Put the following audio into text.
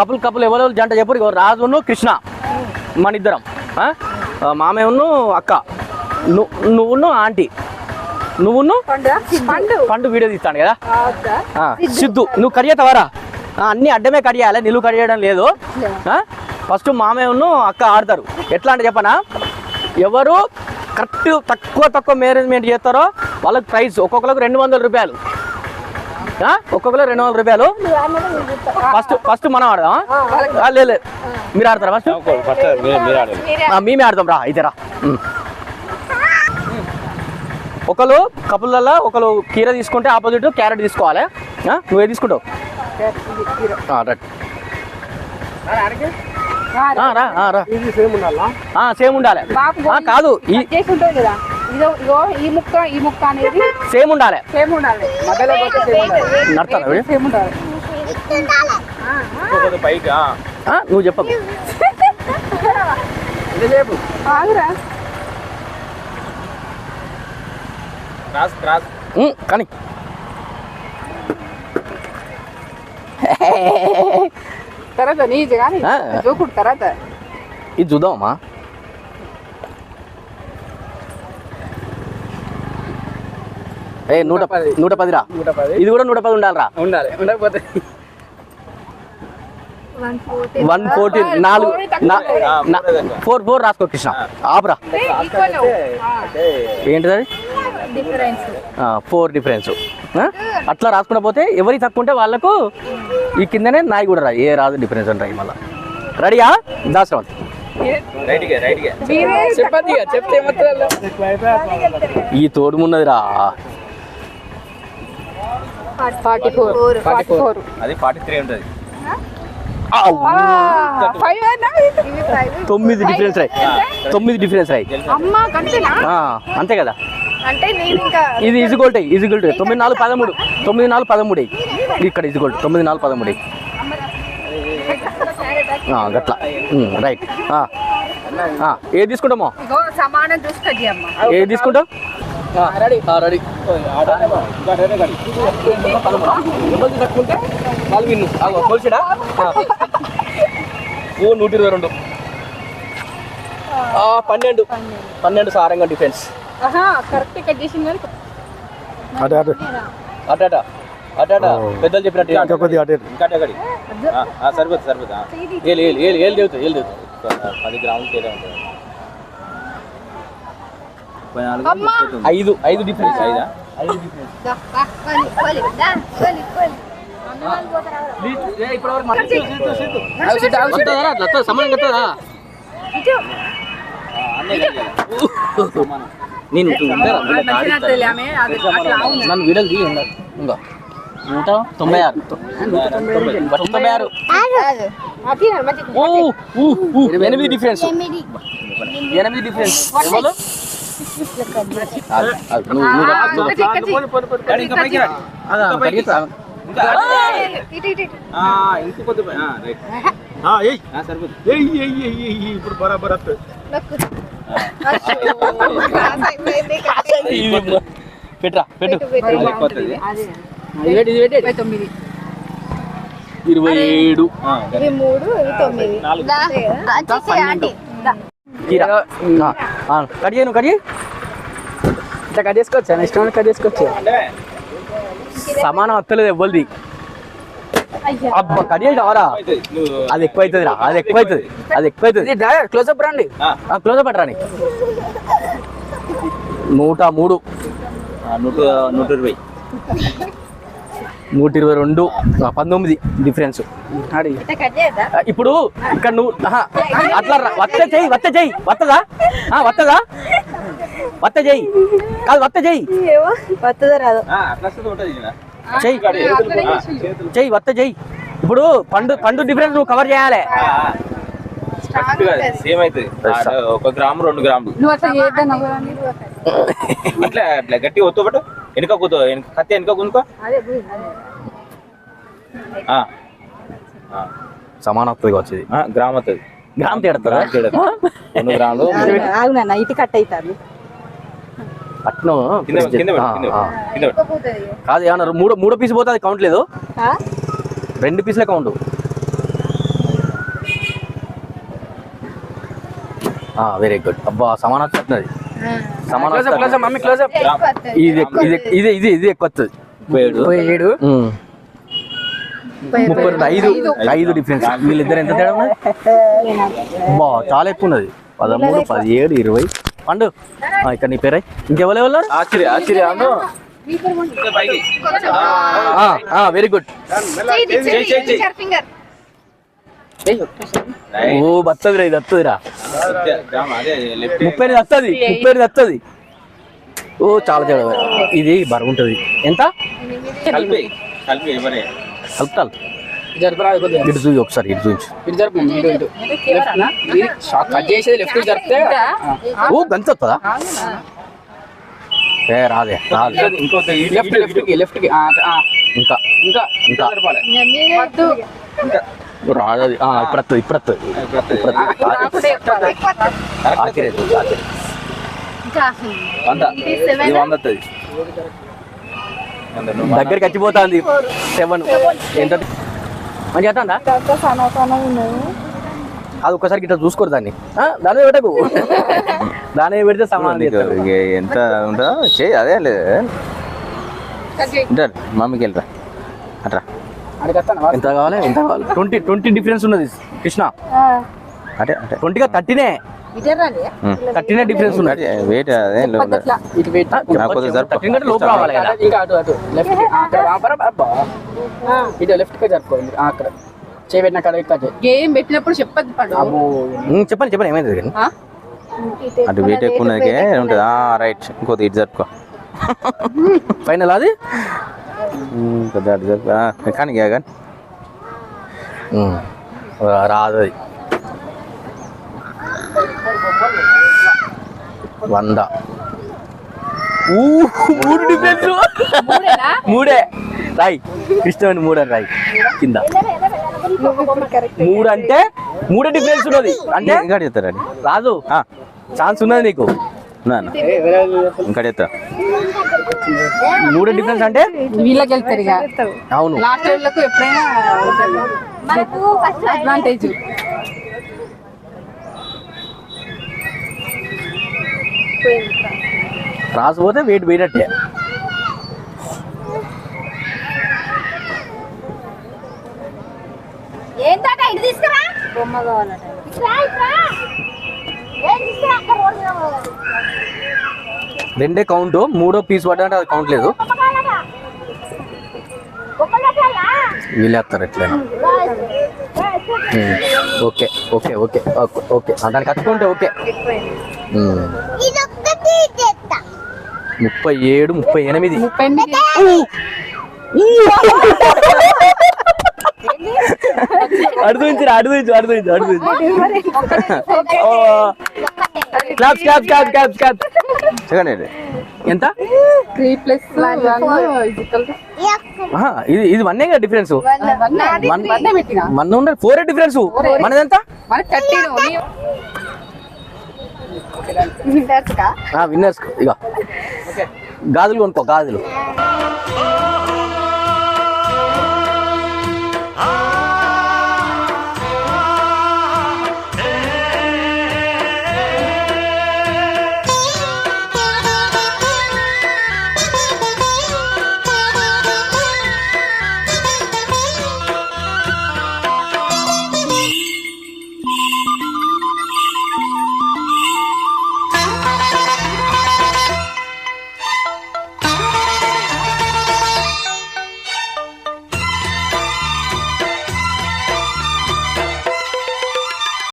Couple couple ఎవరో జంట చెప్పు ఇగో రాజును కృష్ణ మన ఇద్దరం. మామయ్యను అక్క. ను నువ్వును ఆంటీ. నువ్వును పండు. పండు. పండు వీడియో తీస్తాను కదా? సిద్ధు. నువ్వు కడిగేతావారా అన్ని అడ్డమే కడియాలి నిలువు కడిగేయడం లేదు. ఫస్ట్ మామయ్యను అక్క ఆడతారు. ఎట్లా అంటే చెప్పనా? ఎవరు కరెక్ట్ తక్కువ తక్కువ మేనేజ్మెంట్ చేస్తారో వాళ్ళకి ప్రైస్ ఒక్కొక్కరికి రెండు వందల రూపాయలు? ఒక్కొక్కరు రెండు వందల రూపాయలు. ఫస్ట్ ఫస్ట్ మనం ఆడదాం లేదు. మీరు ఆడతారా ఫస్ట్ ఫస్ట్ మీరు మీరు ఆడాలి ఆ, మేమే ఆడదాం రా అయితే రా. ఒకరు కపులలో ఒకరు కీర తీసుకుంటే ఆపోజిట్ క్యారెట్ తీసుకోవాలి. ఆ, నువ్వే తీసుకుంటావు? ఆ, రైట్. ఆ, రా ఆ, రా. ఇది సేమ్ ఉండాలా? ఆ, సేమ్ ఉండాలి. బాబు ఆ, కాదు. ఇదో ఇగో ఈ ముక్క ఈ ముక్క అనేది సేమ్ ఉండాలి. సేమ్ ఉండాలి. మధ్యలో పోతే సేమ్ ఉండాలి. నడతాను. సేమ్ ఉండాలి. ఆ, నువ్వు చెప్పకు. ఆగురా. Cross cross. కానీ. తర్వాత నీజు కానీ ఆ. జోకుడు తర్వాత. ఇది చూద్దామమ్మా ఏ నూట పది. నూట పదిరా? నూట పది. ఇది కూడా నూట పది ఉండాలిరా? ఉండాలి ఉండకపోతే వన్ ఫోర్టీన్ నాలుగు. ఫోర్ ఫోర్ రాసుకో కృష్ణ. ఆపురా. ఏంటిది అది? Four difference. అట్లా రాసుకుంటా పోతే ఎవరికి తక్కువ ఉంటే వాళ్ళకు ఈ కిందనే నాయి కూడా రా ఏ రాదు డిఫరెన్స్ అని రాయి మళ్ళీ. రెడీయా? దాసరం రైట్గా రైట్గా. మీరే చెప్పండి ఇక, చెప్తే ఏమవుతుందో. ఈ తోడుమున్నదిరా ఫార్టీ ఫోర్. Forty four. అది ఫార్టీ త్రీ ఉంటుంది. ఆవ్. ఫైవ్ తొమ్మిది డిఫరెన్స్ రాయి. తొమ్మిది డిఫరెన్స్ రాయి. అమ్మ కంటేనా ఆ, అంతే కదా. అంటే నేను ఇంకా ఇది ఇజిగోల్ట్ ఇజిగోల్ట్ తొమ్మిది నాలుగు పదమూడు. తొమ్మిది నాలుగు పదమూడు. ఇక్కడ ఇజిగోల్ట్ తొమ్మిది నాలుగు పదమూడు. గట్లా. రైట్ ఏది తీసుకుంటామో? ఇగో సమానం చూస్తుంది అమ్మ. ఏది తీసుకుంటావు రెడీ కొలిసిడా ఓ నూట ఇరవై రెండు పన్నెండు పన్నెండు సారంగా డిఫెన్స్ అటాట అటాట పెద్దలు చెప్పినట్టు సరిపోతుంది సరిపోతుంది ఏలు ఏలు దేవుతుంది ఏలు దేవుతుంది ఒక పది గ్రాములు తేడా ఉంటుంది అమ్మా. ముప్పై తొమ్మిది. ఐదు ఐదు. డిఫరెన్స్ ఐదా సమానం కట్టదా. నేను నన్ను వీడలు తీయ ఇంకా నూట తొంభై ఆరు. తొంభై ఆరు. ఎనిమిది డిఫరెన్స్ ఎనిమిది. డిఫరెన్స్ ఇప్పుడు బరాబర్ పెట్రా పెట్టు తొమ్మిది. ఇరవై ఏడు మూడు తొమ్మిది కట్ చేయను కట్ చేయి. ఇట్లా కట్ చేసుకోవచ్చా? ఇష్టం కట్ చేసుకోవచ్చు? సమానం వస్తలేదు ఎవ్వరిది. అబ్బా కట్ చేసి. నువ్వు అది ఎక్కువ అవుతుంది రా అది ఎక్కువ అవుతుంది అది ఎక్కువ అవుతుంది క్లోజ్అప్ రండి. ఆ, క్లోజ్ పట్టరాని నూట మూడు. ఆ, నూట నూట ఇరవై. నూట ఇరవై రెండు పంతొమ్మిది డిఫరెన్స్. ఇప్పుడు ఇక్కడ నువ్వు అట్లా రా. వత్త చెయ్యి వత్త చెయ్యి వత్తదా? ఆ, వత్తదా? వత్త చెయ్యి. కాదు వత్త చెయ్యి. చెయ్యి చెయ్యి. వత్త చెయ్యి. ఇప్పుడు పండు పండు డిఫరెన్స్ నువ్వు కవర్ చేయాలి. సేమ్ అవుతుంది ఒక గ్రాము రెండు గ్రాములు. నువ్వు అట్లా చేద్దాం అట్లా అట్లా గట్టి ఒత్తుబట్టు వెనుక కూతో కత్తి వెనుక. ఆ. సమానత్వం వచ్చేది. ఆ, గ్రామ్ వస్తుంది గ్రామ్ తేడుతుందా రెండు గ్రాములు. ఆగు నాన్న ఇటు కట్ అవుతారు పట్నం. కాదు ఏమన్నారు మూడో మూడో పీస్ పోతే అది కౌంట్ లేదు? రెండు పీసులే కౌంట్ వెరీ గుడ్ అబ్బా సమానం అప్ ఇది ఇది ఇది ఇది ఇది ఎక్కువ వస్తుంది ఏడు. ఏడు. ఉమ్. ముప్పై రెండు ఐదు ఐదు. డిఫరెన్స్ వీళ్ళిద్దరు ఎంత తేడా బా చాలా ఎక్కువ ఉన్నది. పదమూడు పదిహేడు ఇరవై. పండు. ఆ, ఇక్కడ నీ పేరై? ఇంకెవరు ఎవరు ఆశ్చర్య ఆశ్చర్య వెరీ గుడ్ ఫింగర్ ఓ బత్తదిరా ఇది వస్తుందిరా అదే లెఫ్ట్ ముప్పై ఎనిమిది వస్తుంది ముప్పై ఎనిమిది వస్తుంది ఓ చాలా తేడా. ఇది బరువు ఉంటుంది. ఎంత? కలిపి కలిపి ఎవరే? కలుపుతాను జరపరా కొద్దిగా. ఇటు చూసి ఒకసారి ఇటు చూపించు ఇటు జరుపు ఇటు కట్ చేసేది లెఫ్ట్ జరిపితే ఓ గంత వస్తుందా ఏ రాదే రాదు. ఇంకొక లెఫ్ట్ లెఫ్ట్కి లెఫ్ట్కి ఆ, ఆ, ఇంకా ఇంకా ఇంకా జరపాలి రాదు అది. ఆ, ఇప్పుడు ఇప్పుడు ఇప్పుడు. దగ్గరికి వచ్చిపోతుంది. సెవెన్ ఎంత? మంచి చేస్తుందా అది ఒక్కసారి ఇట్లా చూసుకోరు దాన్ని. ఆ, దాని పెట్టకు. దాని పెడితే సమానం ఎంత ఉంటుందో చేయి అదే లేదు. మమ్మీకి వెళ్ళరా అట్రా ఎంత కావాలి? ఎంత కావాలి? ట్వంటీ ట్వంటీ డిఫరెన్స్ ఉన్నది. కృష్ణ. అటే అటే ట్వంటీగా థర్టీనే. థర్టీనే డిఫరెన్స్ ఉన్నది. వెయిట్ అదే. థర్టీన్ కంటే లోపు రావాలి కదా. ఇంకా అటు అటు. లెఫ్ట్. ఇటు లెఫ్ట్కి జరుపుకోండి ఆ, అక్కడ. చేయబెట్టిన కాడ ఇక్కడ. గేమ్ పెట్టినప్పుడు చెప్పండి చెప్పండి. ఏమైంది? అటు వెయిట్ ఎక్కువ ఉంటుంది. రైట్ ఇంకోటి ఇటు జరుపుకో. ఫైనల్ అది? ఆ, కానీ. కానీ రాదు అది. వంద. ఊ, మూడు డిఫరెన్స్? మూడే. రాయ్. కృష్ణ మూడే రాయ్. కింద. మూడు అంటే మూడే డిఫరెన్స్ ఉన్నది. అంటే ఇంకా చెప్తారు? అది రాదు. ఆ, ఛాన్స్ ఉన్నది నీకు. నాన్న. ఇంకా చెప్తా మూడే డిఫరెన్స్ అంటే? వీళ్ళకి వెళ్తారు ఇక. అవును. లాస్ట్ వాళ్ళకు ఎప్పుడైనా అడ్వాంటేజ్ రాకపోతే వెయిట్ పోయినట్టే. ఏంటంటే ఇటు తీసుకురా. బొమ్మ కావాలట ఏం తీసుకురా అక్కడ రోడ్డు మీద పోవాలి. రెండే కౌంట్ మూడో పీస్ పడ్డా అది కౌంట్ లేదు. వీళ్ళేస్తారు ఎట్లయినా. Um, okay okay okay okay దానికి కట్టుకుంటే ఓకే. ముప్పై ఏడు ముప్పై ఎనిమిది. ముప్పై ఎనిమిది అడుగుంచు అడుగుంచు అడుగుంచు అడుగుంచు claps claps claps claps claps చెప్పండి ఎంత? త్రీ ప్లస్ వన్ ఇది ఇది వన్నే కదా డిఫరెన్స్ వన్ వన్ ఉండే? ఫోర్ డిఫరెన్స్ మనది ఎంత? విన్నర్స్ ఇక గాజులు కొనుక్కో గాజులు.